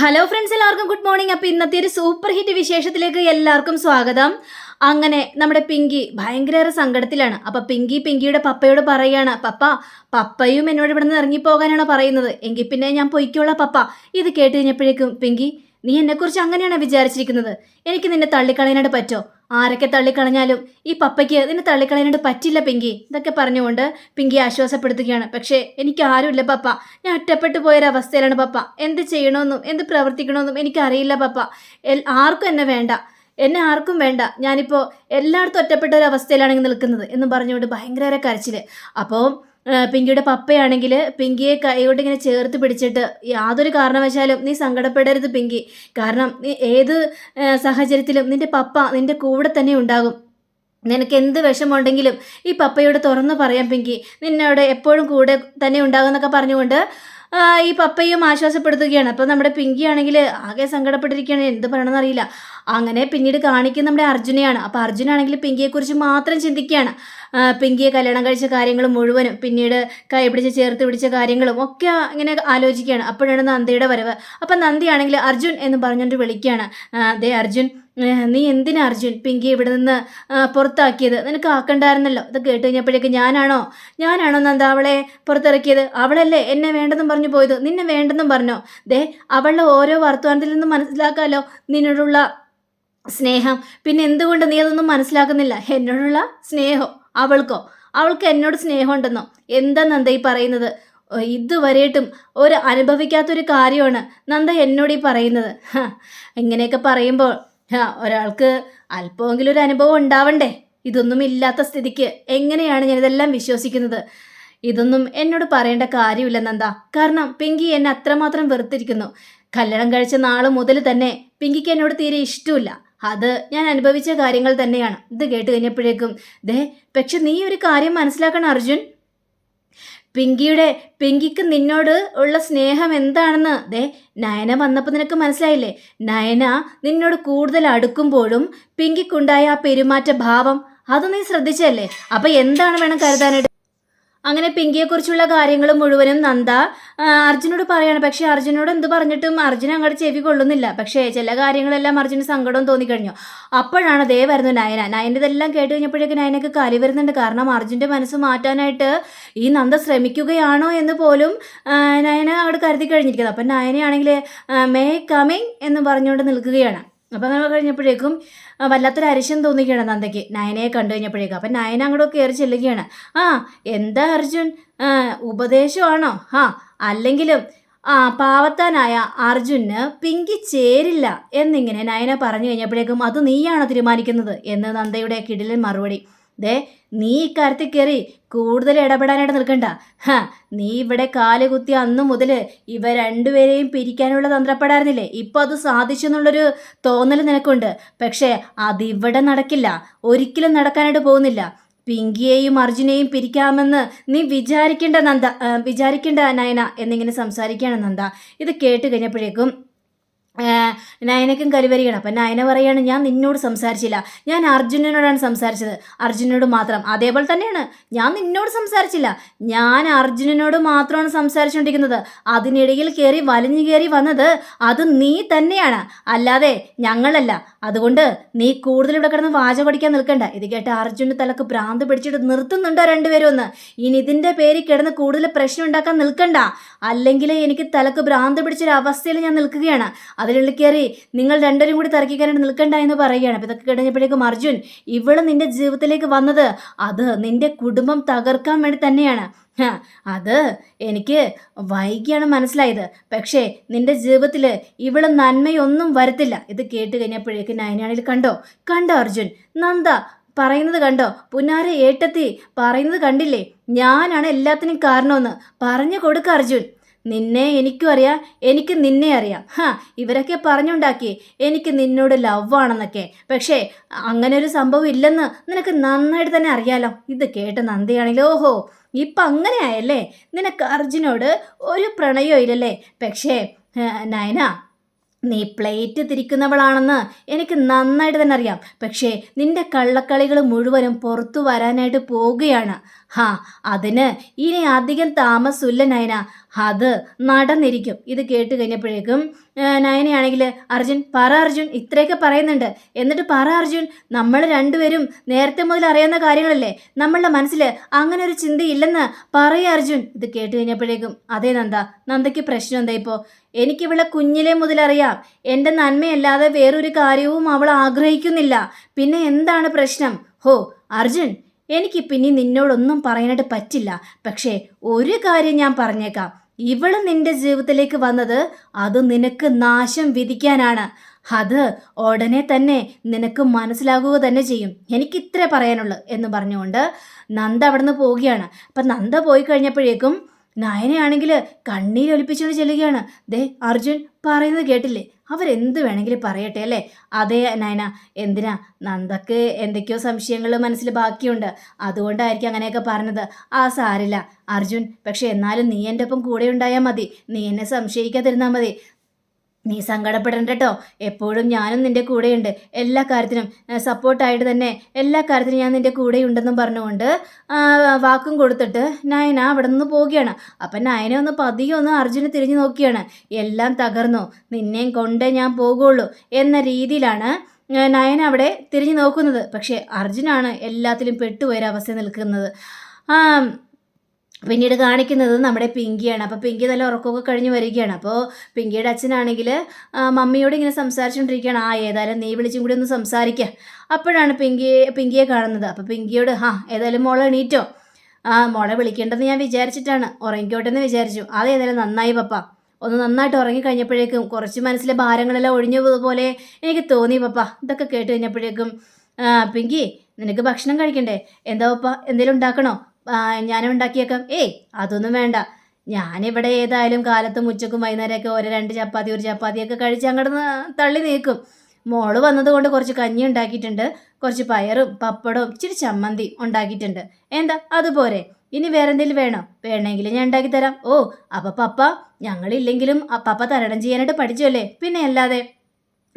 Hello friends എല്ലാവർക്കും good morning അപ്പോൾ ഇന്നത്തെ ഒരു സൂപ്പർ ഹിറ്റ് വിശേഷത്തിലേക്ക് എല്ലാവർക്കും സ്വാഗതം. അങ്ങനെ നമ്മുടെ പിങ്കി ഭയങ്കര സങ്കടത്തിലാണ്. അപ്പം പിങ്കി പിങ്കിയുടെ പപ്പയോട് പറയുകയാണ് പപ്പ പപ്പയും എന്നോട് ഇവിടെ നിന്ന് ഇറങ്ങിപ്പോകാനാണോ പറയുന്നത്? എങ്കിൽ പിന്നെ ഞാൻ പൊയ്ക്കോളാം പപ്പ. ഇത് കേട്ട് കഴിഞ്ഞപ്പോഴേക്കും പിങ്കി നീ എന്നെക്കുറിച്ച് അങ്ങനെയാണോ വിചാരിച്ചിരിക്കുന്നത്? എനിക്ക് നിന്നെ തള്ളിക്കളയാനായിട്ട് പറ്റോ? ആരൊക്കെ തള്ളിക്കളഞ്ഞാലും ഈ പപ്പയ്ക്ക് നിന്നെ തള്ളിക്കളയാനായിട്ട് പറ്റില്ല പിങ്കി. ഇതൊക്കെ പറഞ്ഞുകൊണ്ട് പിങ്കി ആശ്വാസപ്പെടുത്തുകയാണ്. പക്ഷേ എനിക്ക് ആരുമില്ല പപ്പ. ഞാൻ ഒറ്റപ്പെട്ടു പോയൊരവസ്ഥയിലാണ് പപ്പ. എന്ത് ചെയ്യണമെന്നും എന്ത് പ്രവർത്തിക്കണമെന്നും എനിക്കറിയില്ല പപ്പ. എൽ ആർക്കും എന്നെ വേണ്ട. എന്നെ ആർക്കും വേണ്ട. ഞാനിപ്പോൾ എല്ലായിടത്തും ഒറ്റപ്പെട്ട ഒരു അവസ്ഥയിലാണ് നിൽക്കുന്നത് എന്ന് പറഞ്ഞുകൊണ്ട് ഭയങ്കര കരച്ചിൽ അപ്പോൾ പിങ്കിയുടെ പപ്പയാണെങ്കിൽ പിങ്കിയെ കൈകൊണ്ട് ഇങ്ങനെ ചേർത്ത് പിടിച്ചിട്ട് യാതൊരു കാരണവശാലും നീ സങ്കടപ്പെടരുത് പിങ്കി. കാരണം നീ ഏത് സാഹചര്യത്തിലും നിന്റെ പപ്പ നിന്റെ കൂടെ തന്നെ ഉണ്ടാകും. നിനക്ക് എന്ത് വിഷമമുണ്ടെങ്കിലും ഈ പപ്പയോട് തുറന്നു പറയാം പിങ്കി. നിന്നോട് എപ്പോഴും കൂടെ തന്നെ ഉണ്ടാകും എന്നൊക്കെ പറഞ്ഞുകൊണ്ട് ഈ പപ്പയും ആശ്വാസപ്പെടുത്തുകയാണ്. അപ്പോൾ നമ്മുടെ പിങ്കി ആണെങ്കിൽ ആകെ സങ്കടപ്പെട്ടിരിക്കുകയാണ്. എന്ത് പറയണമെന്ന് അറിയില്ല. അങ്ങനെ പിന്നീട് കാണിക്കുന്ന നമ്മുടെ അർജുനെയാണ്. അപ്പോൾ അർജുനാണെങ്കിൽ പിങ്കിയെക്കുറിച്ച് മാത്രം ചിന്തിക്കുകയാണ്. പിങ്കിയെ കല്യാണം കഴിച്ച കാര്യങ്ങൾ മുഴുവനും പിന്നീട് കൈ പിടിച്ച് ചേർത്ത് പിടിച്ച കാര്യങ്ങളും ഒക്കെ ഇങ്ങനെ ആലോചിക്കുകയാണ്. അപ്പോഴാണ് നന്ദിയുടെ വരവ്. അപ്പം നന്ദിയാണെങ്കിൽ അർജുൻ എന്ന് പറഞ്ഞുകൊണ്ട് വിളിക്കുകയാണ്. അതേ അർജുൻ നീ എന്തിനാ അർജുൻ പിങ്കി ഇവിടെ നിന്ന് പുറത്താക്കിയത്? നിനക്ക് ആക്കണ്ടായിരുന്നല്ലോ. ഇത് കേട്ട് കഴിഞ്ഞപ്പോഴേക്ക് ഞാനാണോ? ഞാനാണോ നന്ദ അവളെ പുറത്തിറക്കിയത്? അവളല്ലേ എന്നെ വേണ്ടെന്നും പറഞ്ഞു പോയത്? നിന്നെ വേണ്ടെന്നും പറഞ്ഞോ? ദേ അവളുടെ ഓരോ വർത്തമാനത്തിൽ നിന്നും മനസ്സിലാക്കാമല്ലോ നിന്നോടുള്ള സ്നേഹം. പിന്നെ എന്തുകൊണ്ട് നീ അതൊന്നും മനസ്സിലാക്കുന്നില്ല? എന്നോടുള്ള സ്നേഹം. അവൾക്കോ? അവൾക്ക് എന്നോട് സ്നേഹമുണ്ടെന്നോ? എന്താ നന്ദ ഈ പറയുന്നത്? ഇതുവരെയിട്ടും ഒരു അനുഭവിക്കാത്തൊരു കാര്യമാണ് നന്ദ എന്നോട് ഈ പറയുന്നത്. ഇങ്ങനെയൊക്കെ പറയുമ്പോൾ ഒരാൾക്ക് അല്പമെങ്കിലും ഒരു അനുഭവം ഉണ്ടാവണ്ടേ? ഇതൊന്നും ഇല്ലാത്ത സ്ഥിതിക്ക് എങ്ങനെയാണ് ഞാനിതെല്ലാം വിശ്വസിക്കുന്നത്? ഇതൊന്നും എന്നോട് പറയേണ്ട കാര്യമില്ല നന്ദ. കാരണം പിങ്കി എന്നെ അത്രമാത്രം വെറുത്തിരിക്കുന്നു. കല്യാണം കഴിച്ച നാൾ മുതൽ തന്നെ പിങ്കിക്ക് എന്നോട് തീരെ ഇഷ്ടമില്ല. അത് ഞാൻ അനുഭവിച്ച കാര്യങ്ങൾ തന്നെയാണ്. ഇത് കേട്ട് കഴിഞ്ഞപ്പോഴേക്കും ദേ പക്ഷെ നീ ഒരു കാര്യം മനസ്സിലാക്കണം അർജുൻ. പിങ്കിയുടെ പിങ്കിക്ക് നിന്നോട് ഉള്ള സ്നേഹം എന്താണെന്ന് ദേ നയന വന്നപ്പോൾ നിനക്ക് മനസ്സിലായില്ലേ? നയന നിന്നോട് കൂടുതൽ അടുക്കുമ്പോഴും പിങ്കിക്കുണ്ടായ ആ പെരുമാറ്റ ഭാവം അത് നീ ശ്രദ്ധിച്ചല്ലേ അപ്പം എന്താണ് വേണം കരുതാനായിട്ട്? അങ്ങനെ പിങ്കിയെക്കുറിച്ചുള്ള കാര്യങ്ങൾ മുഴുവനും നന്ദ അർജുനോട് പറയാണ്. പക്ഷേ അർജുനോട് എന്ത് പറഞ്ഞിട്ടും അർജുൻ അങ്ങോട്ട് ചെവി കൊള്ളുന്നില്ല. പക്ഷേ ചില കാര്യങ്ങളെല്ലാം അർജുന് സങ്കടം തോന്നിക്കഴിഞ്ഞു. അപ്പോഴാണ് ദേ വരുന്നു നയന. നയന്റെ ഇതെല്ലാം കേട്ട് കഴിഞ്ഞപ്പോഴേക്കും നയനക്ക് കലി വരുന്നുണ്ട്. കാരണം അർജുന്റെ മനസ്സ് മാറ്റാനായിട്ട് ഈ നന്ദ ശ്രമിക്കുകയാണോ എന്ന് പോലും നയന അവിടെ കരുതി കഴിഞ്ഞിരിക്കുന്നത് അപ്പം നയനയാണെങ്കിൽ മേ കമ്മിങ് എന്ന് പറഞ്ഞുകൊണ്ട് നിൽക്കുകയാണ്. അപ്പം അങ്ങനെ കഴിഞ്ഞപ്പോഴേക്കും വല്ലാത്തൊരു അരിശം തോന്നിക്കുകയാണ് നന്ദയ്ക്ക്. നയനയെ കണ്ടു കഴിഞ്ഞപ്പോഴേക്കും. അപ്പം നയന അങ്ങോട്ട് കയറി ചെല്ലുകയാണ്. ആ എന്താ അർജുൻ? ഉപദേശമാണോ? ആ അല്ലെങ്കിലും ആ പാവത്താനായ അർജുന് പിങ്കി ചേരില്ല എന്നിങ്ങനെ നയന പറഞ്ഞു കഴിഞ്ഞപ്പോഴേക്കും അത് നീയാണോ തീരുമാനിക്കുന്നത്? എന്ന് നന്ദയുടെ കിടിലൻ മറുപടി. ദേ നീ ഇക്കാര്യത്തിൽ കയറി കൂടുതൽ ഇടപെടാനായിട്ട് നിൽക്കണ്ട. ഹ നീ ഇവിടെ കാൽ കുത്തി അന്നു മുതൽ ഇവ രണ്ടുപേരെയും പിരിക്കാനുള്ള തന്ത്രപ്പെടായിരുന്നില്ലേ? ഇപ്പോൾ അത് സാധിച്ചു എന്നുള്ളൊരു തോന്നൽ നിനക്കുണ്ട്. പക്ഷേ അതിവിടെ നടക്കില്ല. ഒരിക്കലും നടക്കാനായിട്ട് പോകുന്നില്ല. പിങ്കിയെയും അർജുനെയും പിരിക്കാമെന്ന് നീ വിചാരിക്കേണ്ട നന്ദ വിചാരിക്കേണ്ട നയന എന്നിങ്ങനെ സംസാരിക്കുകയാണ് നന്ദ. ഇത് കേട്ട് കഴിഞ്ഞപ്പോഴേക്കും നയനക്കും കലിവരികയാണ് അപ്പം നയന പറയാണ് ഞാൻ നിന്നോട് സംസാരിച്ചില്ല. ഞാൻ അർജുനനോടാണ് സംസാരിച്ചത്. അർജുനനോട് മാത്രം. അതേപോലെ തന്നെയാണ്. ഞാൻ നിന്നോട് സംസാരിച്ചില്ല. ഞാൻ അർജുനനോട് മാത്രമാണ് സംസാരിച്ചുകൊണ്ടിരിക്കുന്നത് അതിനിടയിൽ കയറി വലിഞ്ഞു കയറി വന്നത് അത് നീ തന്നെയാണ്. അല്ലാതെ ഞങ്ങളല്ല. അതുകൊണ്ട് നീ കൂടുതൽ ഇവിടെ കിടന്ന് വാച പഠിക്കാൻ നിൽക്കണ്ട. ഇത് കേട്ട് അർജുന തലക്ക് ഭ്രാന്ത് പിടിച്ചിട്ട് നിർത്തുന്നുണ്ടോ രണ്ടുപേരും ഒന്ന് ഇനി ഇതിന്റെ പേരിൽ കിടന്ന് കൂടുതൽ പ്രശ്നം ഉണ്ടാക്കാൻ നിൽക്കണ്ട. അല്ലെങ്കിൽ എനിക്ക് തലക്ക് ഭ്രാന്ത് പിടിച്ചൊരു അവസ്ഥയിൽ ഞാൻ നിൽക്കുകയാണ്. അതിനുള്ളിൽ കയറി നിങ്ങൾ രണ്ടുപേരും കൂടി തർക്കിക്കാനായിട്ട് നിൽക്കണ്ട എന്ന് പറയുകയാണ്. അപ്പോൾ ഇതൊക്കെ കഴിഞ്ഞപ്പോഴേക്കും അർജുൻ ഇവൾ നിന്റെ ജീവിതത്തിലേക്ക് വന്നത് അത് നിന്റെ കുടുംബം തകർക്കാൻ വേണ്ടി തന്നെയാണ്. അത് എനിക്ക് വൈകിയാണ് മനസ്സിലായത്. പക്ഷേ നിന്റെ ജീവിതത്തിൽ ഇവൾ നന്മയൊന്നും വരത്തില്ല. ഇത് കേട്ട് കഴിഞ്ഞപ്പോഴേക്ക് നയനാണിൽ കണ്ടോ? കണ്ടോ അർജുൻ? നന്ദ പറയുന്നത് കണ്ടോ? പുന്നാര ഏട്ടത്തി പറയുന്നത് കണ്ടില്ലേ? ഞാനാണ് എല്ലാത്തിനും കാരണമെന്ന്. പറഞ്ഞു കൊടുക്ക അർജുൻ. നിന്നെ എനിക്കും അറിയാം എനിക്ക് നിന്നെ അറിയാം. ഹാ ഇവരൊക്കെ പറഞ്ഞുണ്ടാക്കി എനിക്ക് നിന്നോട് ലവ് ആണെന്നൊക്കെ. പക്ഷേ അങ്ങനെ ഒരു സംഭവം ഇല്ലെന്ന് നിനക്ക് നന്നായിട്ട് തന്നെ അറിയാലോ. ഇത് കേട്ട് നന്ദിയാണല്ലോ ഓഹോ ഇപ്പം അങ്ങനെ ആയല്ലേ? നിനക്ക് അർജുനോട് ഒരു പ്രണയവും ഇല്ലല്ലേ? പക്ഷേ നയന നീ പ്ലേറ്റ് തിരിക്കുന്നവളാണെന്ന് എനിക്ക് നന്നായിട്ട് തന്നെ അറിയാം. പക്ഷേ നിന്റെ കള്ളക്കളികൾ മുഴുവനും പുറത്തു വരാനായിട്ട് പോവുകയാണ്. ഹാ അതിന് ഇനി അധികം താമസമില്ല നയന. അത് നടന്നിരിക്കും. ഇത് കേട്ട് കഴിഞ്ഞപ്പോഴേക്കും നയനയാണെങ്കിൽ അർജുൻ പറ അർജുൻ ഇത്രയൊക്കെ പറയുന്നുണ്ട്. എന്നിട്ട് പറ അർജുൻ നമ്മൾ രണ്ടുപേരും നേരത്തെ മുതൽ അറിയാവുന്ന കാര്യങ്ങളല്ലേ? നമ്മളുടെ മനസ്സിൽ അങ്ങനെ ഒരു ചിന്തയില്ലെന്ന് പറയ അർജുൻ. ഇത് കേട്ട് കഴിഞ്ഞപ്പോഴേക്കും അതേ നന്ദ നന്ദയ്ക്ക് പ്രശ്നം എന്താ ഇപ്പോൾ എനിക്കിവിടെ കുഞ്ഞിലെ മുതലറിയാം എന്റെ നന്മയല്ലാതെ വേറൊരു കാര്യവും അവൾ ആഗ്രഹിക്കുന്നില്ല. പിന്നെ എന്താണ് പ്രശ്നം? ഹോ അർജുൻ എനിക്ക് പിന്നെ നിന്നോടൊന്നും പറയാനായിട്ട് പറ്റില്ല. പക്ഷേ ഒരു കാര്യം ഞാൻ പറഞ്ഞേക്കാം. ഇവൾ നിന്റെ ജീവിതത്തിലേക്ക് വന്നത് അത് നിനക്ക് നാശം വിധിക്കാനാണ്. അത് ഉടനെ തന്നെ നിനക്ക് മനസ്സിലാകുക തന്നെ ചെയ്യും. എനിക്ക് ഇത്രേ പറയാനുള്ളൂ എന്ന് പറഞ്ഞുകൊണ്ട് നന്ദ അവിടെ നിന്ന് പോവുകയാണ്. അപ്പം നന്ദ പോയി കഴിഞ്ഞപ്പോഴേക്കും നയനയാണെങ്കിൽ കണ്ണീരൊലിപ്പിച്ചുകൊണ്ട് ചെല്ലുകയാണ്. ദേ അർജുൻ പറയുന്നത് കേട്ടില്ലേ? അവരെന്ത് വേണമെങ്കിലും പറയട്ടെ അല്ലേ? അതെ നയന. എന്തിനാ? നന്ദക്ക് എന്തൊക്കെയോ സംശയങ്ങൾ മനസ്സിൽ ബാക്കിയുണ്ട്. അതുകൊണ്ടായിരിക്കും അങ്ങനെയൊക്കെ പറഞ്ഞത്. ആ സാരില്ല. അർജുൻ പക്ഷെ എന്നാലും നീ എന്റെ ഒപ്പം കൂടെ ഉണ്ടായാൽ മതി. നീ എന്നെ സംശയിക്കാതിരുന്നാൽ മതി. നീ സങ്കടപ്പെടണ്ട കേട്ടോ എപ്പോഴും ഞാനും നിന്റെ കൂടെയുണ്ട്. എല്ലാ കാര്യത്തിനും സപ്പോർട്ടായിട്ട് തന്നെ എല്ലാ കാര്യത്തിനും ഞാൻ നിന്റെ കൂടെയുണ്ടെന്നും പറഞ്ഞുകൊണ്ട് വാക്കും കൊടുത്തിട്ട് നയന അവിടെ നിന്ന് പോവുകയാണ്. അപ്പം നയന ഒന്ന് പതിയെ ഒന്ന് അർജുനെ തിരിഞ്ഞു നോക്കിയാണ്. എല്ലാം തകർന്നു. നിന്നെയും കൊണ്ടേ ഞാൻ പോകുള്ളൂ എന്ന രീതിയിലാണ് നയന അവിടെ തിരിഞ്ഞു നോക്കുന്നത്. പക്ഷേ അർജുനാണ് എല്ലാത്തിലും പെട്ടുപോയൊരവസ്ഥ നിൽക്കുന്നത്. പിന്നീട് കാണിക്കുന്നത് നമ്മുടെ പിങ്കിയാണ്. അപ്പോൾ പിങ്കി നല്ല ഉറക്കമൊക്കെ കഴിഞ്ഞ് വരികയാണ്. അപ്പോൾ പിങ്കിയുടെ അച്ഛനാണെങ്കിൽ മമ്മിയോട് ഇങ്ങനെ സംസാരിച്ചുകൊണ്ടിരിക്കുകയാണ്. ആ ഏതായാലും നീ വിളിച്ചും കൂടി ഒന്ന് സംസാരിക്കുക അപ്പോഴാണ് പിങ്കി പിങ്കിയെ കാണുന്നത്. അപ്പോൾ പിങ്കിയോട് ഹാ ഏതായാലും മോളെ എണീറ്റോ? ആ മോളെ വിളിക്കേണ്ടെന്ന് ഞാൻ വിചാരിച്ചിട്ടാണ്. ഉറങ്ങിക്കോട്ടെ എന്ന് വിചാരിച്ചു. അത് ഏതായാലും നന്നായി പപ്പ. ഒന്ന് നന്നായിട്ട് ഉറങ്ങി കഴിഞ്ഞപ്പോഴേക്കും കുറച്ച് മനസ്സിലെ ഭാരങ്ങളെല്ലാം ഒഴിഞ്ഞു പോലെ എനിക്ക് തോന്നി പപ്പ. ഇതൊക്കെ കേട്ട് കഴിഞ്ഞപ്പോഴേക്കും പിങ്കി നിനക്ക് ഭക്ഷണം കഴിക്കണ്ടേ? എന്താ പപ്പ? എന്തെങ്കിലും ഉണ്ടാക്കണോ? ഞാനും ഉണ്ടാക്കിയേക്കാം. ഏയ് അതൊന്നും വേണ്ട. ഞാനിവിടെ ഏതായാലും കാലത്തും ഉച്ചക്കും വൈകുന്നേരമൊക്കെ ഓരോ രണ്ട് ചപ്പാത്തി ഒരു ചപ്പാത്തിയൊക്കെ കഴിച്ച് അങ്ങോട്ട് തള്ളി നീക്കും. മോൾ വന്നതുകൊണ്ട് കുറച്ച് കഞ്ഞി ഉണ്ടാക്കിയിട്ടുണ്ട്. കുറച്ച് പയറും പപ്പടവും ഇച്ചിരി ചമ്മന്തി ഉണ്ടാക്കിയിട്ടുണ്ട്. എന്താ? അതുപോലെ ഇനി വേറെ എന്തെങ്കിലും വേണോ? വേണമെങ്കിൽ ഞാൻ ഉണ്ടാക്കി തരാം. ഓ അപ്പൊ പപ്പ ഞങ്ങളില്ലെങ്കിലും പപ്പ തരണം ചെയ്യാനായിട്ട് പഠിച്ചല്ലേ? പിന്നെ അല്ലാതെ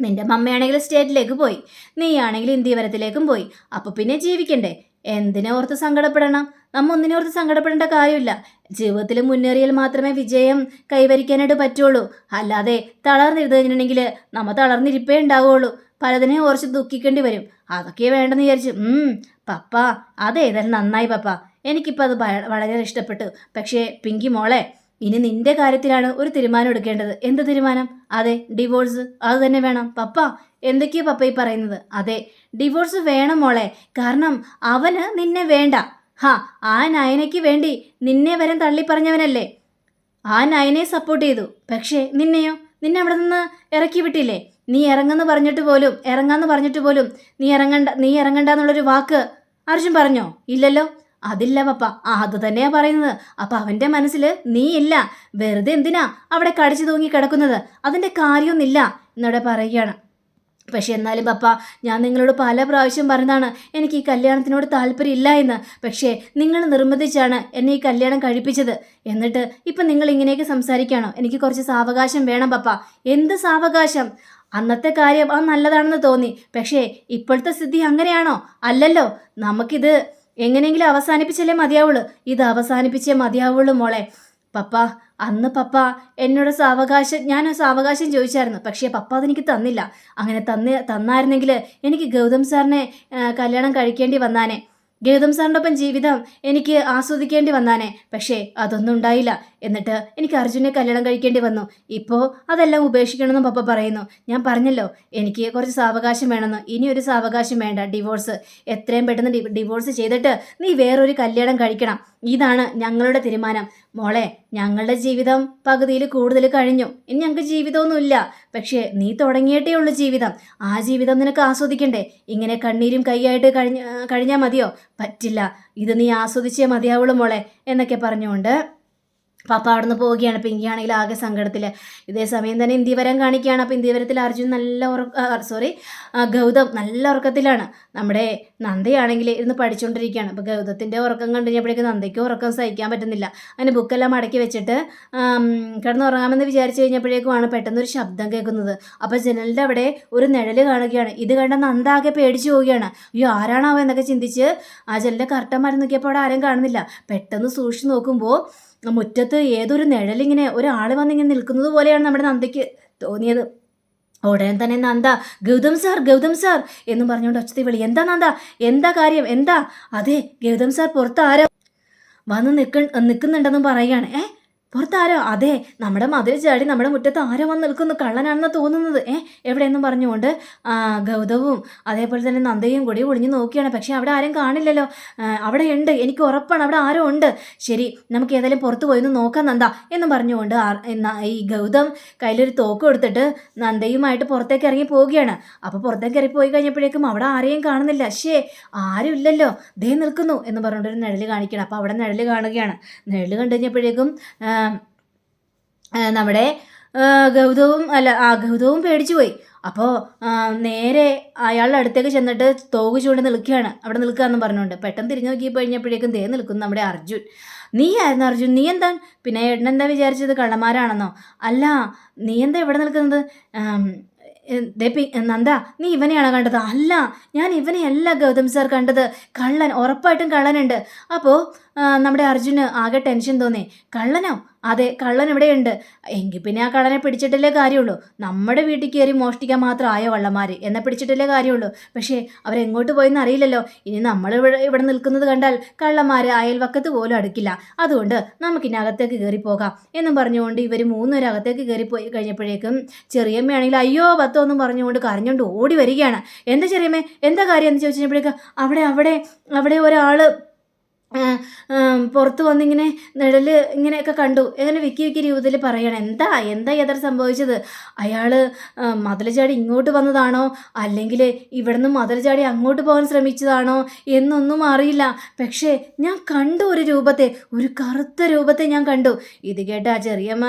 നിന്റെ മമ്മയാണെങ്കിൽ സ്റ്റേറ്റിലേക്ക് പോയി. നീയാണെങ്കിൽ ഇന്ത്യവരത്തിലേക്കും പോയി. അപ്പോൾ പിന്നെ ജീവിക്കണ്ടേ? എന്തിനെ ഓർത്ത് സങ്കടപ്പെടണം? നമ്മ ഒന്നിനെ ഓർത്ത് സങ്കടപ്പെടേണ്ട കാര്യമില്ല. ജീവിതത്തിൽ മുന്നേറിയാൽ മാത്രമേ വിജയം കൈവരിക്കാനായിട്ട് പറ്റുള്ളൂ. അല്ലാതെ തളർന്നിരുന്നു കഴിഞ്ഞിട്ടുണ്ടെങ്കിൽ നമ്മൾ തളർന്നിരിപ്പേ ഉണ്ടാവുള്ളൂ. പലതിനെ ഓർച്ച് ദുഃഖിക്കേണ്ടി വരും. അതൊക്കെ വേണ്ടെന്ന് വിചാരിച്ചു പപ്പ അതേതായാലും നന്നായി പപ്പ. എനിക്കിപ്പോൾ അത് വളരെ ഇഷ്ടപ്പെട്ടു. പക്ഷേ പിങ്കി മോളെ ഇനി നിന്റെ കാര്യത്തിലാണ് ഒരു തീരുമാനം എടുക്കേണ്ടത്. എന്ത് തീരുമാനം? അതെ ഡിവോഴ്സ്. അത് തന്നെ വേണം. പപ്പ എന്തൊക്കെയാ പപ്പ ഈ പറയുന്നത്? അതെ ഡിവോഴ്സ് വേണം മോളെ. കാരണം അവന് നിന്നെ വേണ്ട. ഹാ ആ നയനയ്ക്ക് വേണ്ടി നിന്നെ വരെ തള്ളി പറഞ്ഞവനല്ലേ ആ നയനെ സപ്പോർട്ട് ചെയ്തു. പക്ഷേ നിന്നെയോ? നിന്നെ അവിടെ നിന്ന് ഇറക്കി വിട്ടില്ലേ? നീ ഇറങ്ങുന്നു പറഞ്ഞിട്ട് പോലും ഇറങ്ങാന്ന് പറഞ്ഞിട്ട് പോലും നീ ഇറങ്ങണ്ട നീ ഇറങ്ങണ്ട എന്നുള്ളൊരു വാക്ക് അർജുൻ പറഞ്ഞോ? ഇല്ലല്ലോ. അതില്ല പപ്പ. ആ അത് തന്നെയാ പറയുന്നത്. അപ്പൊ അവന്റെ മനസ്സിൽ നീ ഇല്ല. വെറുതെ എന്തിനാ അവിടെ കടിച്ചു തൂങ്ങി കിടക്കുന്നത്? അതിന്റെ കാര്യമൊന്നില്ല എന്നവിടെ പറയുകയാണ്. പക്ഷെ എന്നാലും പപ്പ ഞാൻ നിങ്ങളോട് പല പ്രാവശ്യം പറഞ്ഞതാണ് എനിക്ക് ഈ കല്യാണത്തിനോട് താല്പര്യമില്ല എന്ന്. പക്ഷേ നിങ്ങൾ നിർബന്ധിച്ചാണ് എന്നെ ഈ കല്യാണം കഴിപ്പിച്ചത്. എന്നിട്ട് ഇപ്പം നിങ്ങൾ ഇങ്ങനെയൊക്കെ സംസാരിക്കുകയാണോ? എനിക്ക് കുറച്ച് സാവകാശം വേണം പപ്പ. എന്ത് സാവകാശം? അന്നത്തെ കാര്യം അത് നല്ലതാണെന്ന് തോന്നി. പക്ഷേ ഇപ്പോഴത്തെ സ്ഥിതി അങ്ങനെയാണോ? അല്ലല്ലോ. നമുക്കിത് എങ്ങനെയെങ്കിലും അവസാനിപ്പിച്ചല്ലേ മതിയാവുള്ളൂ. ഇത് അവസാനിപ്പിച്ചേ മതിയാവുള്ളൂ മോളെ. പപ്പ അന്ന് പപ്പ എന്നോട് സാവകാശം ഞാൻ സാവകാശം ചോദിച്ചായിരുന്നു. പക്ഷേ പപ്പ അതെനിക്ക് തന്നില്ല. അങ്ങനെ തന്ന് തന്നായിരുന്നെങ്കിൽ എനിക്ക് ഗൗതം സാറിനെ കല്യാണം കഴിക്കേണ്ടി വന്നാനെ. ഗൗതം സാറിന്റെ ഒപ്പം ജീവിതം എനിക്ക് ആസ്വദിക്കേണ്ടി വന്നാനെ. പക്ഷേ അതൊന്നും ഉണ്ടായില്ല. എന്നിട്ട് എനിക്ക് അർജുനെ കല്യാണം കഴിക്കേണ്ടി വന്നു. ഇപ്പോൾ അതെല്ലാം ഉപേക്ഷിക്കണമെന്നും പപ്പ പറയുന്നു. ഞാൻ പറഞ്ഞല്ലോ എനിക്ക് കുറച്ച് സാവകാശം വേണമെന്ന്. ഇനി ഒരു സാവകാശം വേണ്ട ഡിവോഴ്സ് എത്രയും പെട്ടെന്ന് ഡിവോഴ്സ് ചെയ്തിട്ട് നീ വേറൊരു കല്യാണം കഴിക്കണം. ഇതാണ് ഞങ്ങളുടെ തീരുമാനം. മോളെ ഞങ്ങളുടെ ജീവിതം പകുതിയിൽ കൂടുതൽ കഴിഞ്ഞു. ഇനി ഞങ്ങൾക്ക് ജീവിതമൊന്നുമില്ല. പക്ഷേ നീ തുടങ്ങിയിട്ടേ ഉള്ളൂ ജീവിതം. ആ ജീവിതം നിനക്ക് ആസ്വദിക്കണ്ടേ? ഇങ്ങനെ കണ്ണീരും കൈയായിട്ട് കഴിഞ്ഞ കഴിഞ്ഞാൽ മതിയോ? പറ്റില്ല. ഇത് നീ ആസ്വദിച്ചേ മതിയാവുള്ളൂ മോളെ എന്നൊക്കെ പറഞ്ഞുകൊണ്ട് പാപ്പ അവിടെ നിന്ന് പോവുകയാണ് പിങ്കിയാണെങ്കിൽ ആകെ സങ്കടത്തിൽ ഇതേ സമയം തന്നെ ഇന്ത്യവരം കാണിക്കുകയാണ്. അപ്പോൾ ഇന്ത്യവരത്തിൽ അർജുൻ നല്ല ഉറക്ക സോറി ഗൗതം നല്ല ഉറക്കത്തിലാണ്. നമ്മുടെ നന്ദയാണെങ്കിൽ ഇരുന്ന് പഠിച്ചുകൊണ്ടിരിക്കുകയാണ് അപ്പോൾ ഗൗതത്തിന്റെ ഉറക്കം കണ്ടു കഴിഞ്ഞപ്പോഴേക്കും നന്ദയ്ക്ക് ഉറക്കം സഹിക്കാൻ പറ്റുന്നില്ല. അങ്ങനെ ബുക്കെല്ലാം മടക്കി വെച്ചിട്ട് കിടന്നുറങ്ങാമെന്ന് വിചാരിച്ചു കഴിഞ്ഞപ്പോഴേക്കുമാണ് പെട്ടെന്നൊരു ശബ്ദം കേൾക്കുന്നത്. അപ്പോൾ ജനലിന്റെ അവിടെ ഒരു നിഴൽ കാണുകയാണ്. ഇത് കണ്ട നന്ദ ആകെ പേടിച്ചു പോവുകയാണ്. അയ്യോ ആരാണാവോ എന്നൊക്കെ ചിന്തിച്ച് ആ ജനലിന്റെ മരം നോക്കിയപ്പോൾ അവിടെ ആരും കാണുന്നില്ല. പെട്ടെന്ന് സൂക്ഷിച്ച് നോക്കുമ്പോൾ മുറ്റത്ത് ഏതൊരു നിഴലിങ്ങനെ ഒരാൾ വന്നിങ്ങനെ നിൽക്കുന്നത് പോലെയാണ് നമ്മുടെ നന്ദയ്ക്ക് തോന്നിയത്. ഉടനെ തന്നെ നന്ദ ഗൗതം സാർ ഗൗതം സാർ എന്നും പറഞ്ഞുകൊണ്ട് ഒച്ചത്തി വിളി. എന്താ നന്ദ? എന്താ കാര്യം? എന്താ? അതെ ഗൗതം സാർ പുറത്ത് ആരോ വന്ന് നിൽക്ക നിൽക്കുന്നുണ്ടെന്നും പറയുകയാണ്. ഏ? പുറത്താരോ? അതെ നമ്മുടെ മതിൽ ചാടി നമ്മുടെ മുറ്റത്ത് ആരോ വന്ന് നിൽക്കുന്നു. കള്ളനാണെന്ന് തോന്നുന്നത്. ഏ എവിടെയെന്നും പറഞ്ഞുകൊണ്ട് ഗൗതവും അതേപോലെ തന്നെ നന്ദയും കൂടി ഒളിഞ്ഞു നോക്കിയാണ്. പക്ഷേ അവിടെ ആരും കാണില്ലല്ലോ. അവിടെ ഉണ്ട്. എനിക്ക് ഉറപ്പാണ് അവിടെ ആരോ ഉണ്ട്. ശരി നമുക്ക് ഏതായാലും പുറത്ത് പോയി ഒന്ന് നോക്കാം നന്ദ എന്ന് പറഞ്ഞുകൊണ്ട് ഈ ഗൗതം കയ്യിലൊരു തോക്ക് എടുത്തിട്ട് നന്ദയുമായിട്ട് പുറത്തേക്ക് ഇറങ്ങി പോവുകയാണ്. അപ്പോൾ പുറത്തേക്ക് ഇറങ്ങി പോയി കഴിഞ്ഞപ്പോഴേക്കും അവിടെ ആരെയും കാണുന്നില്ല. ശേ ആരും ഇല്ലല്ലോ. ദേ നിൽക്കുന്നു എന്ന് പറഞ്ഞിട്ട് ഒരു നിഴൽ കാണിക്കണം അപ്പോൾ അവിടെ നിഴൽ കാണുകയാണ്. നിഴൽ കണ്ടു കഴിഞ്ഞപ്പോഴേക്കും നമ്മുടെ ഗൗതവും അല്ല ആ ഗൗതവും പേടിച്ചു പോയി. അപ്പോൾ നേരെ അയാളുടെ അടുത്തേക്ക് ചെന്നിട്ട് തോക്ക് ചൂണ്ടി നിൽക്കുകയാണ്. അവിടെ നിൽക്കുക എന്ന് പറഞ്ഞുകൊണ്ട് പെട്ടെന്ന് തിരിഞ്ഞു നോക്കി കഴിഞ്ഞപ്പോഴേക്കും ദേ നിൽക്കുന്നു നമ്മുടെ അർജുൻ. നീ ആയിരുന്നു അർജുൻ? നീ എന്താ പിന്നെ ഏട്ടൻ എന്താ വിചാരിച്ചത്? കള്ളന്മാരാണെന്നോ? അല്ല നീ എന്താ ഇവിടെ നിൽക്കുന്നത്? ആം, ദേ പി- നന്ദ നീ ഇവനെയാണോ കണ്ടത്? അല്ല ഞാൻ ഇവനെയല്ല ഗൗതം സാർ കണ്ടത്. കള്ളൻ ഉറപ്പായിട്ടും കള്ളനുണ്ട്. അപ്പോൾ നമ്മുടെ അർജുന് ആകെ ടെൻഷൻ തോന്നി. കള്ളനോ? അതെ കള്ളൻ ഇവിടെയുണ്ട്. എങ്കിൽ പിന്നെ ആ കള്ളനെ പിടിച്ചിട്ടല്ലേ കാര്യമുള്ളൂ. നമ്മുടെ വീട്ടിൽ കയറി മോഷ്ടിക്കാൻ മാത്രം ആയോ വള്ളന്മാർ എന്നെ പിടിച്ചിട്ടല്ലേ കാര്യമുള്ളൂ. പക്ഷേ അവരെങ്ങോട്ട് പോയെന്ന് അറിയില്ലല്ലോ. ഇനി നമ്മൾ ഇവിടെ ഇവിടെ നിൽക്കുന്നത് കണ്ടാൽ കള്ളന്മാർ അയൽവക്കത്ത് പോലും അടുക്കില്ല. അതുകൊണ്ട് നമുക്കിനി അകത്തേക്ക് കയറി എന്നും പറഞ്ഞുകൊണ്ട് ഇവർ മൂന്നുപേരും അകത്തേക്ക് കയറി പോയി കഴിഞ്ഞപ്പോഴേക്കും ചെറിയമ്മയാണെങ്കിൽ അയ്യോ പത്തോ എന്നും പറഞ്ഞുകൊണ്ട് കരഞ്ഞുകൊണ്ട് ഓടി വരികയാണ്. എന്താ ചെറിയമ്മേ? എന്താ കാര്യം എന്ന് ചോദിച്ചപ്പോഴേക്കും അവിടെ അവിടെ അവിടെ ഒരാൾ പുറത്ത് വന്നിങ്ങനെ നിഴൽ ഇങ്ങനെയൊക്കെ കണ്ടു. ഇങ്ങനെ വിക്കി വിക്കി രൂപത്തിൽ പറയണം എന്താ എന്താ യഥാർ സംഭവിച്ചത്? അയാൾ മതിൽ ചാടി ഇങ്ങോട്ട് വന്നതാണോ? അല്ലെങ്കിൽ ഇവിടുന്ന് മതിൽ ചാടി അങ്ങോട്ട് പോകാൻ ശ്രമിച്ചതാണോ? എന്നൊന്നും അറിയില്ല. പക്ഷേ ഞാൻ കണ്ടു ഒരു രൂപത്തെ ഒരു കറുത്ത രൂപത്തെ ഞാൻ കണ്ടു. ഇത് കേട്ട ആ ചെറിയമ്മ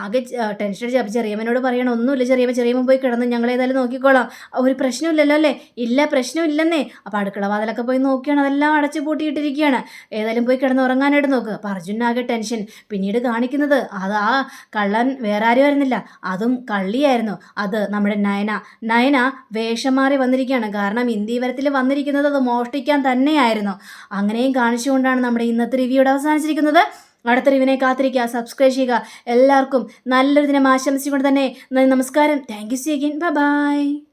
ആകെ ടെൻഷൻ അടിച്ച് അപ്പം ചെറിയമ്മനോട് പറയണം ഒന്നുമില്ല ചെറിയമ്മ ചെറിയമ്മ പോയി കിടന്ന് ഞങ്ങൾ ഏതായാലും നോക്കിക്കോളാം. ഒരു പ്രശ്നമില്ലല്ലോ അല്ലേ? ഇല്ല പ്രശ്നമില്ലെന്നേ. അപ്പോൾ അടുക്കള വാതിലൊക്കെ പോയി നോക്കിയാണ് അതെല്ലാം അടച്ചു പൂട്ടിയിട്ടിരിക്കുകയാണ് ഏതായാലും പോയി കിടന്ന് ഉറങ്ങാനായിട്ട് നോക്ക്. അപ്പം അർജുനാകെ ടെൻഷൻ. പിന്നീട് കാണിക്കുന്നത് അത് ആ കള്ളൻ വേറെ ആരും ആയിരുന്നില്ല. അതും കള്ളിയായിരുന്നു. അത് നമ്മുടെ നയന. നയന വേഷം മാറി വന്നിരിക്കുകയാണ്. കാരണം ഇന്ത്യവരത്തിൽ വന്നിരിക്കുന്നത് അത് മോഷ്ടിക്കാൻ തന്നെയായിരുന്നു. അങ്ങനെയും കാണിച്ചുകൊണ്ടാണ് നമ്മുടെ ഇന്നത്തെ റിവ്യൂടെ അവസാനിച്ചിരിക്കുന്നത്. അടുത്ത റിവിനെ കാത്തിരിക്കുക. സബ്സ്ക്രൈബ് ചെയ്യുക. എല്ലാവർക്കും നല്ലൊരു ദിനം ആശംസിച്ചുകൊണ്ട് തന്നെ നമസ്കാരം. Thank you see again bye